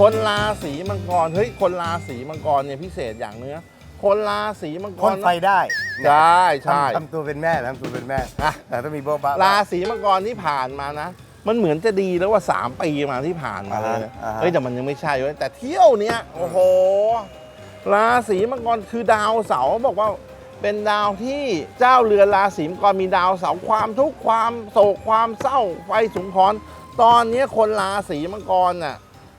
คนราศีมังกรเฮ้ยคนราศีมังกรเนี่ยพิเศษอย่างเนื้อคนราศีมังกพ่รนไฟได้ใช่ใช่ทำทำตัวเป็นแม่ทำตัวเป็นแม่อะแต่ต้องมีโบ๊ะบ้าราศีมังกรที่ผ่านมานะ มันเหมือนจะดีแล้วว่า3ปีมาที่ผ่านมาเลยนะอ่าฮะ เฮ้ยแต่มันยังไม่ใช่เว้ยแต่เที่ยวเนี้ยโอ้โหราศีมังกรคือดาวเสาร์บอกว่าเป็นดาวที่เจ้าเรือนราศีมังกรมีดาวเสาร์ความทุกข์ความโศกความเศร้าไฟสุงขรตอนเนี้ยคนราศีมังกรน่ะ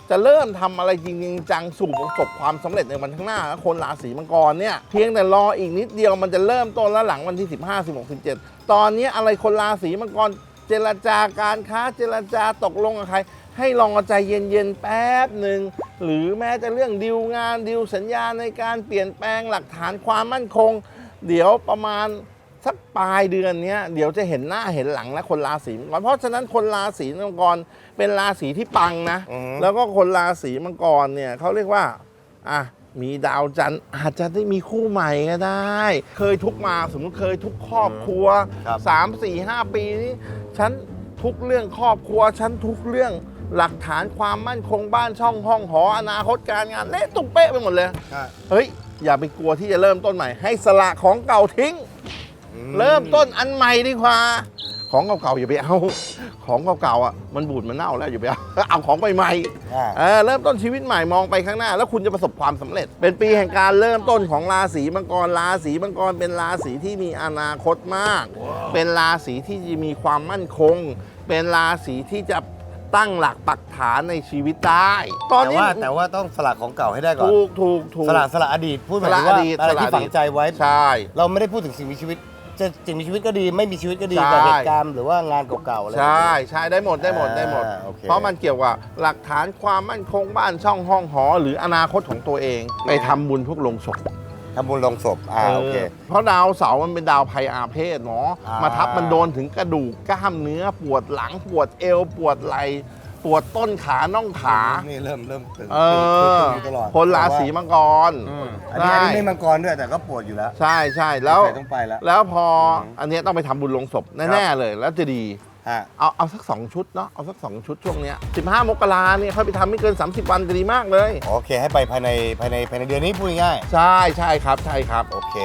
จะเริ่มทำอะไรจริงๆจังสู่ประสบความสำเร็จในวันข้างหน้า คนราศีมังกรเนี่ยเพียงแต่รออีกนิดเดียวมันจะเริ่มต้นแล้วหลังวันที่ 15 16 17 ตอนนี้อะไรคนราศีมังกรเจรจาการค้าเจรจาตกลงกับใคร ให้ลองใจเย็นๆแป๊บหนึ่งหรือแม้จะเรื่องดิวงานดิวสัญญาในการเปลี่ยนแปลงหลักฐานความมั่นคง เดี๋ยวประมาณ สักปลายเดือนเนี้ยเดี๋ยวจะเห็นหน้าเห็นหลังแล้วคนราศีมังกรเพราะฉะนั้นคนราศีมังกรเป็นราศีที่ปังนะอือฮึแล้วก็คนราศีมังกรเนี่ยเขาเรียกว่าอะมีดาวจันทร์อาจจะได้มีคู่ใหม่ก็ได้ เคยทุกข์มาสมมติเคยทุกข์ครอบครัวครับสามสี่ห้าปีนี้ฉันทุกเรื่องครอบครัวฉันทุกเรื่องหลักฐานความมั่นคงบ้านช่องห้องหออนาคตการงานเละตุ้มเป๊ะไปหมดเลยเฮ้ยอย่าไปกลัวที่จะเริ่มต้นใหม่ ให้สละของเก่าทิ้ง เริ่มต้นอันใหม่ดีกว่า ของเก่าๆอย่าไปเอา ของเก่าๆอะมันบูดมันเน่าแล้วอย่าไปเอา เอาของใหม่ๆอ่าเออเริ่มต้นชีวิตใหม่มองไปข้างหน้า แล้วคุณจะประสบความสำเร็จ เป็นปีแห่งการเริ่มต้นของราศีมังกรราศีมังกรเป็นราศีที่มีอนาคตมาก เป็นราศีที่จะมีความมั่นคง เป็นราศีที่จะตั้งหลักปักฐานในชีวิตได้ตอนแต่นี้ว่าแต่ว่าต้องสละของเก่าให้ได้ก่อน ถูกถูกถูก สละสละอดีตพูดหมายถึงสละว่าอดีตอะไรสละที่อดีต ฝังใจไว้ ใช่ เราไม่ได้พูดถึงสิ่งมีชีวิต จะสิ่งมีชีวิตก็ดีไม่มีชีวิตก็ดีใช่ กับเหตุการณ์หรือว่างานเก่าๆอะไรแบบใช่นี้ใช่ได้หมดได้หมดได้หมด อ่าโอเค เพราะมันเกี่ยวกับหลักฐานความมั่นคงบ้านช่องห้องหอ หรืออนาคตของตัวเอง ไปทำบุญพวกลงศพทำบุญลงศพอ่าโอเค เพราะดาวเสาร์มันเป็นดาวภัยอาเพศเนาะอ่าม มาทับมันโดนถึงกระดูกกล้ามเนื้อปวดหลังปวดเอวปวดไหล่ ปวดต้นขาน่องขา นี่เริ่มเริ่มตึงเอตึงอตึงอยู่ตลอดคนราศีมังกรอืมอันนี้อันนี้ได้ไม่มังกรด้วยแต่ก็ปวดอยู่แล้ว ใช่ใช่แล้วใส่ต้องไปแล้วแล้วพออมอันเนี้ยต้องไปทำบุญลงศพแน่ๆเลย แล้วจะดี ฮะ เอาเอาสัก 2 ชุดเนาะเอาสัก 2 ชุดช่วงเนี้ย15 มกราเนี่ยค่อยไปทำไม่เกิน 30 วันจะดีมากเลย โอเคให้ไปภายในภายในภายในเดือนนี้พูดง่ายใช่ใช่ครับใช่ครับ ๆโอเค